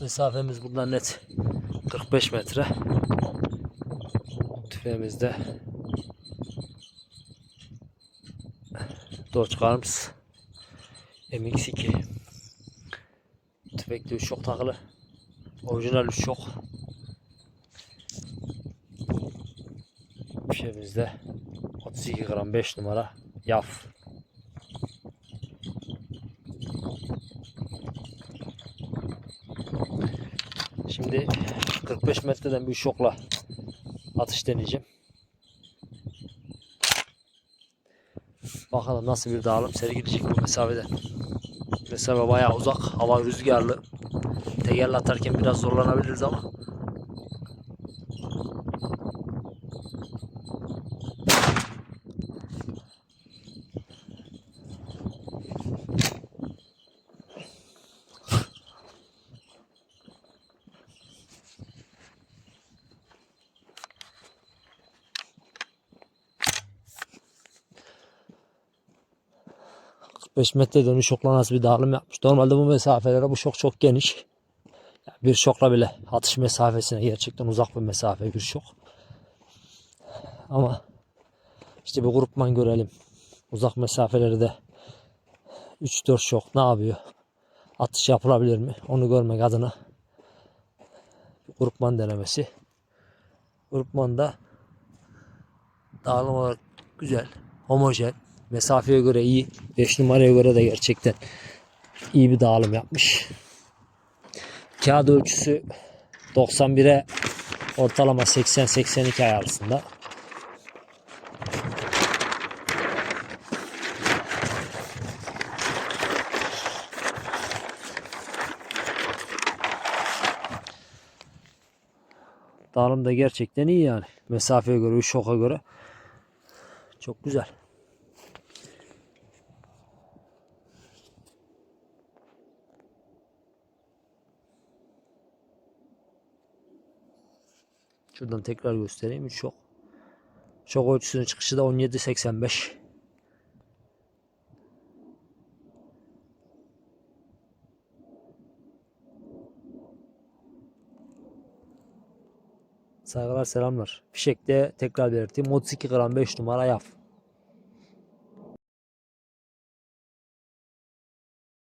Mesafemiz buradan net 45 metre. Tüfeğimizde Dodge Arms MX2 Tüfekte 3 şok takılı. Orijinal 3 şok. Fişemizde 32 gram 5 numara yaf. Şimdi 45 metreden bir şokla atış deneyeceğim. Bakalım nasıl bir dağılım seri gidecek bu mesafede. Mesafe bayağı uzak. Hava rüzgarlı. Tekerle atarken biraz zorlanabiliriz ama. ...45 metre dönüş şokla nasıl bir dağılım yapmış. Normalde bu mesafelere bu şok çok geniş. Bir şokla bile atış mesafesine gerçekten uzak bir mesafe bir şok. Ama işte bir grupman görelim. Uzak mesafeleri de 3-4 şok ne yapıyor? Atış yapılabilir mi? Onu görmek adına grupman denemesi. Grupmanda dağılım olarak güzel, homojen, mesafeye göre iyi, 5 numaraya göre de gerçekten iyi bir dağılım yapmış. Kağıt ölçüsü 91'e ortalama 80-82 ay arasında. Dağılım da gerçekten iyi yani. Mesafeye göre, şoka göre. Çok güzel. Şuradan tekrar göstereyim. Üç şok. Şok ölçüsünün çıkışı da 17.85. Saygılar selamlar. Fişekte tekrar belirteyim. 32 gram 5 numara yaf.